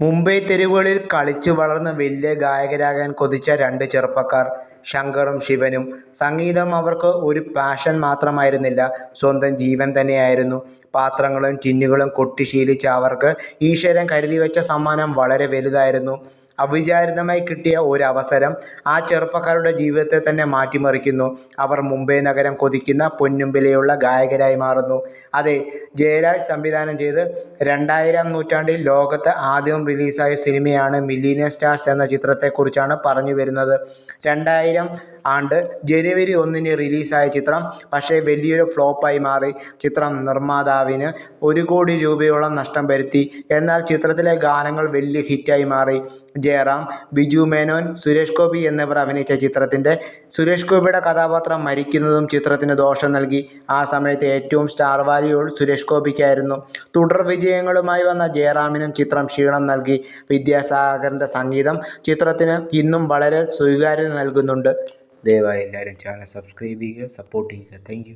മുംബൈ തെരുവുകളിൽ കളിച്ചു വളർന്ന വലിയ ഗായകരാകാൻ കൊതിച്ച രണ്ട് ചെറുപ്പക്കാർ ശങ്കറും ശിവനും. സംഗീതം അവർക്ക് ഒരു പാഷൻ മാത്രമായിരുന്നില്ല, സ്വന്തം ജീവൻ തന്നെയായിരുന്നു. പാത്രങ്ങളും ടിന്നുകളും കൊട്ടി ശീലിച്ച അവർക്ക് ഈശ്വരൻ കരുതിവെച്ച സമ്മാനം വളരെ വലുതായിരുന്നു. അവിചാരിതമായി കിട്ടിയ ഒരവസരം ആ ചെറുപ്പക്കാരുടെ ജീവിതത്തെ തന്നെ മാറ്റിമറിക്കുന്നു. അവർ മുംബൈ നഗരം കൊതിക്കുന്ന പൊന്നുമ്പിലെയുള്ള ഗായകരായി മാറുന്നു. അതെ, ജയരാജ് സംവിധാനം ചെയ്ത് രണ്ടായിരം നൂറ്റാണ്ടിൽ ലോകത്ത് ആദ്യം റിലീസായ സിനിമയാണ് മില്ലീനിയം സ്റ്റാർസ് എന്ന ചിത്രത്തെക്കുറിച്ചാണ് പറഞ്ഞു വരുന്നത് രണ്ടായിരം ആണ്ട് ജനുവരി ഒന്നിന് റിലീസായ ചിത്രം പക്ഷേ വലിയൊരു ഫ്ലോപ്പായി മാറി. ചിത്രം നിർമ്മാതാവിന് ഒരു കോടി രൂപയോളം നഷ്ടം വരുത്തി. എന്നാൽ ചിത്രത്തിലെ ഗാനങ്ങൾ വലിയ ഹിറ്റായി മാറി. ജയറാം, ബിജു മേനോൻ, സുരേഷ് ഗോപി എന്നിവർ അഭിനയിച്ച ചിത്രത്തിന്റെ സുരേഷ് ഗോപിയുടെ കഥാപാത്രം മരിക്കുന്നതും ചിത്രത്തിന് ദോഷം നൽകി. ആ സമയത്ത് ഏറ്റവും സ്റ്റാർ വാല്യൂ സുരേഷ് ഗോപിക്കായിരുന്നു. തുടർവിജയങ്ങളുമായി വന്ന ജയറാമിനും ചിത്രം ക്ഷീണം നൽകി. വിദ്യാസാഗറിന്റെ സംഗീതം ചിത്രത്തിന് ഇന്നും വളരെ സ്വീകാര്യത നൽകുന്നുണ്ട്. ദയവായി എല്ലാവരും ചാനൽ സബ്സ്ക്രൈബ് ചെയ്യുക, സപ്പോർട്ട് ചെയ്യുക. താങ്ക്.